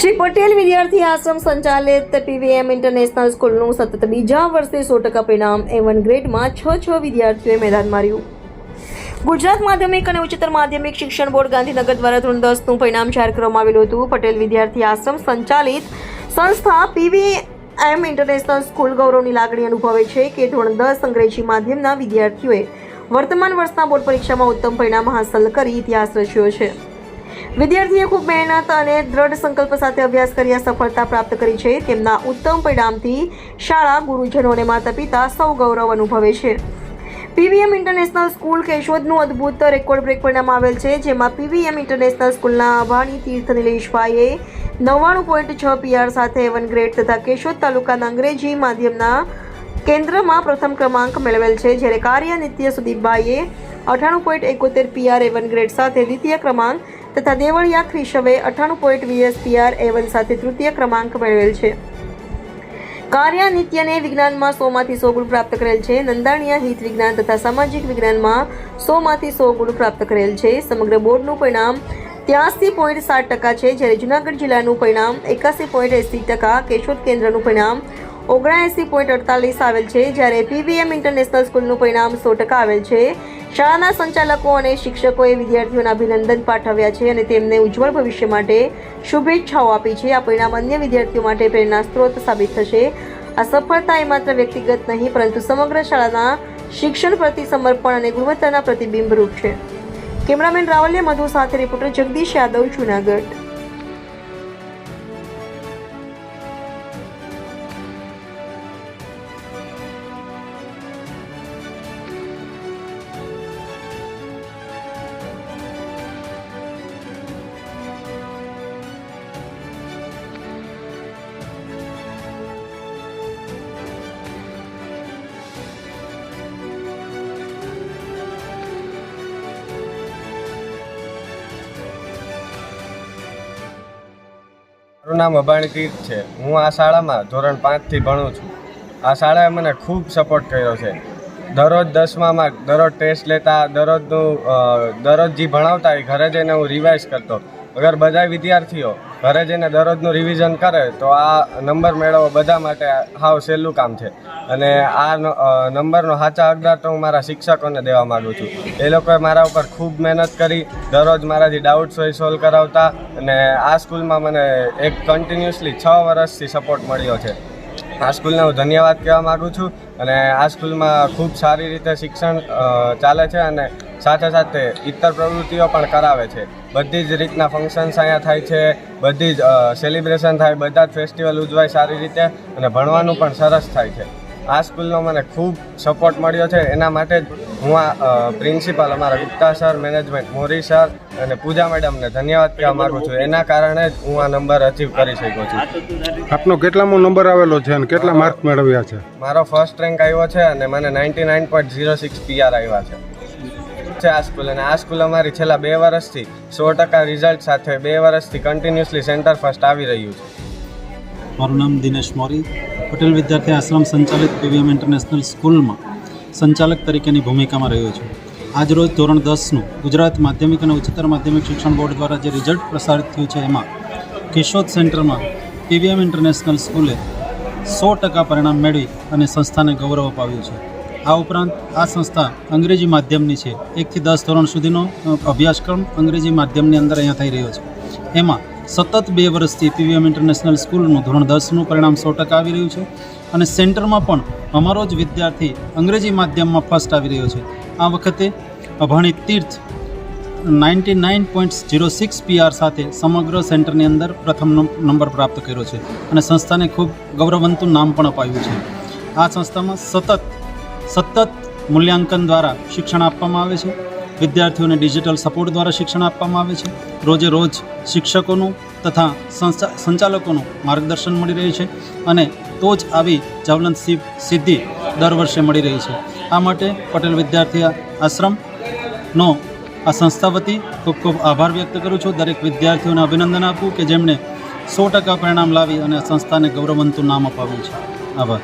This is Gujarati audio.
શ્રી પટેલ વિદ્યાર્થી આશ્રમ સંચાલિત પીવીએમ ઇન્ટરનેશનલ સ્કૂલનું સતત બીજા વર્ષે સો ટકા પરિણામ એ વન ગ્રેડમાં છ છ વિદ્યાર્થીઓએ મેદાન માર્યું. ગુજરાત માધ્યમિક અને ઉચ્ચતર માધ્યમિક શિક્ષણ બોર્ડ ગાંધીનગર દ્વારા ધોરણ દસનું પરિણામ જાહેર કરવામાં આવેલું હતું. પટેલ વિદ્યાર્થી આશ્રમ સંચાલિત સંસ્થા પીવીએમ ઇન્ટરનેશનલ સ્કૂલ ગૌરવની લાગણી અનુભવે છે કે ધોરણ દસ અંગ્રેજી માધ્યમના વિદ્યાર્થીઓએ વર્તમાન વર્ષના બોર્ડ પરીક્ષામાં ઉત્તમ પરિણામ હાંસલ કરી ઇતિહાસ રચ્યો છે. વિદ્યાર્થીએ ખૂબ મહેનત અને દ્રઢ સંકલ્પ સાથે અભ્યાસ કરી સફળતા પ્રાપ્ત કરી છે. તેમના ઉત્તમ પરિણામથી શાળા ગુરુજનો અને માતા પિતા સૌ ગૌરવ અનુભવે છે. પીવીએમ ઇન્ટરનેશનલ સ્કૂલ કેશોદનું અદ્ભુત રેકોર્ડ બ્રેક પરિણામ આવેલ છે, જેમાં પીવીએમ ઇન્ટરનેશનલ સ્કૂલના અભાણી તીર્થ નિલેશભાઈએ નવ્વાણું પોઈન્ટ છ પીઆર સાથે એવન ગ્રેડ તથા કેશોદ તાલુકાના અંગ્રેજી માધ્યમના કેન્દ્રમાં પ્રથમ ક્રમાંક મેળવેલ છે, જ્યારે કાર્ય નિત્ય સુદીપભાઈએ અઠાણું પોઈન્ટ એકોતેર પીઆર એવન ગ્રેડ સાથે દ્વિતીય ક્રમાંક તથા દેવળિયા ક્રિશવે અઠાણું પોઈન્ટ વીએસપીઆર એવન સાથે તૃતીય ક્રમાંક મેળવેલ છે. કાર્ય નિત્યને વિજ્ઞાનમાં સોમાંથી સો ગુણ પ્રાપ્ત કરેલ છે. નંદાણીયા હિત વિજ્ઞાન તથા સામાજિક વિજ્ઞાનમાં સોમાંથી સો ગુણ પ્રાપ્ત કરેલ છે. સમગ્ર બોર્ડનું પરિણામ ત્યાસી પોઈન્ટ સાત ટકા છે, જ્યારે જુનાગઢ જિલ્લાનું પરિણામ એકાસી પોઈન્ટ એંસી ટકા, કેશોદ કેન્દ્રનું પરિણામ ઓગણએંસી પોઈન્ટ અડતાલીસ આવેલ છે, જ્યારે પીવીએમ ઇન્ટરનેશનલ સ્કૂલનું પરિણામ સો ટકા આવેલ છે. શાળાના સંચાલકો અને શિક્ષકોએ વિદ્યાર્થીઓને અભિનંદન પાઠવ્યા છે અને તેમને ઉજ્જવળ ભવિષ્ય માટે શુભેચ્છાઓ આપી છે. આ પરિણામ અન્ય વિદ્યાર્થીઓ માટે પ્રેરણા સ્ત્રોત સાબિત થશે. આ સફળતા એ માત્ર વ્યક્તિગત નહીં, પરંતુ સમગ્ર શાળાના શિક્ષણ પ્રતિ સમર્પણ અને ગુણવત્તાના પ્રતિબિંબરૂપ છે. કેમેરામેન રાવલ્ય મધુ સાથે રિપોર્ટર જગદીશ યાદવ, જુનાગઢ. મારું નામ અબાણી તીર્થ છે. હું આ શાળામાં ધોરણ પાંચથી ભણું છું. આ શાળાએ મને ખૂબ સપોર્ટ કર્યો છે. દરરોજ દસમામાં દરરોજ ટેસ્ટ લેતા, દરરોજનું દરરોજ જે ભણાવતા એ ઘરે જઈને હું રિવાઇઝ કરતો. અગર બધા વિદ્યાર્થીઓ ઘરે જઈને દરરોજનું રિવિઝન કરે તો આ નંબર મેળવવો બધા માટે હાવ સહેલું કામ છે. અને આ નંબરનો સાચા હકદાર તો હું મારા શિક્ષકોને દેવા માગું છું. એ લોકોએ મારા ઉપર ખૂબ મહેનત કરી, દરરોજ મારાથી ડાઉટ્સ હોય સોલ્વ કરાવતા અને આ સ્કૂલમાં મને એક કન્ટિન્યુઅસલી છ વર્ષથી સપોર્ટ મળ્યો છે. આ સ્કૂલને હું ધન્યવાદ કહેવા માગું છું અને આ સ્કૂલમાં ખૂબ સારી રીતે શિક્ષણ ચાલે છે અને સાથે સાથે ઇતર પ્રવૃત્તિઓ પણ કરાવે છે. બધી જ રીતના ફંક્શન્સ અહીંયા થાય છે. બધી જ સેલિબ્રેશન થાય. બધા જ ફેસ્ટિવલ ઉજવાય સારી રીતે અને ભણવાનું પણ સરસ થાય છે. આ સ્કૂલનો મને ખૂબ સપોર્ટ મળ્યો છે. એના માટે જ હું આ પ્રિન્સિપાલ અમારા Gupta sir management Mori sir અને પૂજા મેડમને ધન્યવાદ કહેવા માગું છું. એના કારણે જ હું આ નંબર અચીવ કરી શક્યો છું. આપનો કેટલામો નંબર આવેલો છે અને કેટલા માર્ક મેળવ્યા છે? મારો ફર્સ્ટ રેન્ક આવ્યો છે અને મને ninety nine point zero six PR આવ્યા છે. છે આ સ્કૂલ અને આ સ્કૂલ અમારી છેલ્લા બે વર્ષથી સો ટકા રિઝલ્ટ સાથે બે વર્ષથી કન્ટિન્યુઅસલી સેન્ટર ફર્સ્ટ આવી રહ્યું છે. મારું નામ દિનેશ મોરી. પટેલ વિદ્યાર્થી આશ્રમ સંચાલિત પીવીએમ ઇન્ટરનેશનલ સ્કૂલમાં સંચાલક તરીકેની ભૂમિકામાં રહ્યો છું. આજરોજ ધોરણ દસનું ગુજરાત માધ્યમિક અને ઉચ્ચતર માધ્યમિક શિક્ષણ બોર્ડ દ્વારા જે રિઝલ્ટ પ્રસારિત થયું છે એમાં કિશોદ સેન્ટરમાં પીવીએમ ઇન્ટરનેશનલ સ્કૂલે સો ટકા પરિણામ મેળવી અને સંસ્થાને ગૌરવ અપાવ્યું છે. આ ઉપરાંત આ સંસ્થા અંગ્રેજી માધ્યમની છે. એકથી દસ ધોરણ સુધીનો અભ્યાસક્રમ અંગ્રેજી માધ્યમની અંદર અહીંયા થઈ રહ્યો છે. એમાં સતત બે વર્ષથી પીવીએમ ઇન્ટરનેશનલ સ્કૂલનું ધોરણ દસનું પરિણામ સો ટકા આવી રહ્યું છે અને સેન્ટરમાં પણ અમારો જ વિદ્યાર્થી અંગ્રેજી માધ્યમમાં ફર્સ્ટ આવી રહ્યો છે. આ વખતે Abhani Tirth ninety nine point zero six PR સાથે સમગ્ર સેન્ટરની અંદર પ્રથમ નંબર પ્રાપ્ત કર્યો છે અને સંસ્થાને ખૂબ ગૌરવવંતું નામ પણ અપાયું છે. આ સંસ્થામાં સતત સતત મૂલ્યાંકન દ્વારા શિક્ષણ આપવામાં આવે છે. વિદ્યાર્થીઓને ડિજિટલ સપોર્ટ દ્વારા શિક્ષણ આપવામાં આવે છે. રોજે રોજ શિક્ષકોનું તથા સંચાલકોનું માર્ગદર્શન મળી રહ્યું છે અને તો જ આવી જવલંત સિદ્ધિ દર વર્ષે મળી રહી છે. આ માટે પટેલ વિદ્યાર્થી આશ્રમનો આ સંસ્થા વતી ખૂબ ખૂબ આભાર વ્યક્ત કરું છું. દરેક વિદ્યાર્થીઓને અભિનંદન આપું કે જેમણે સો ટકા પરિણામ લાવી અને સંસ્થાને ગૌરવવંતું નામ અપાવ્યું છે. આભાર.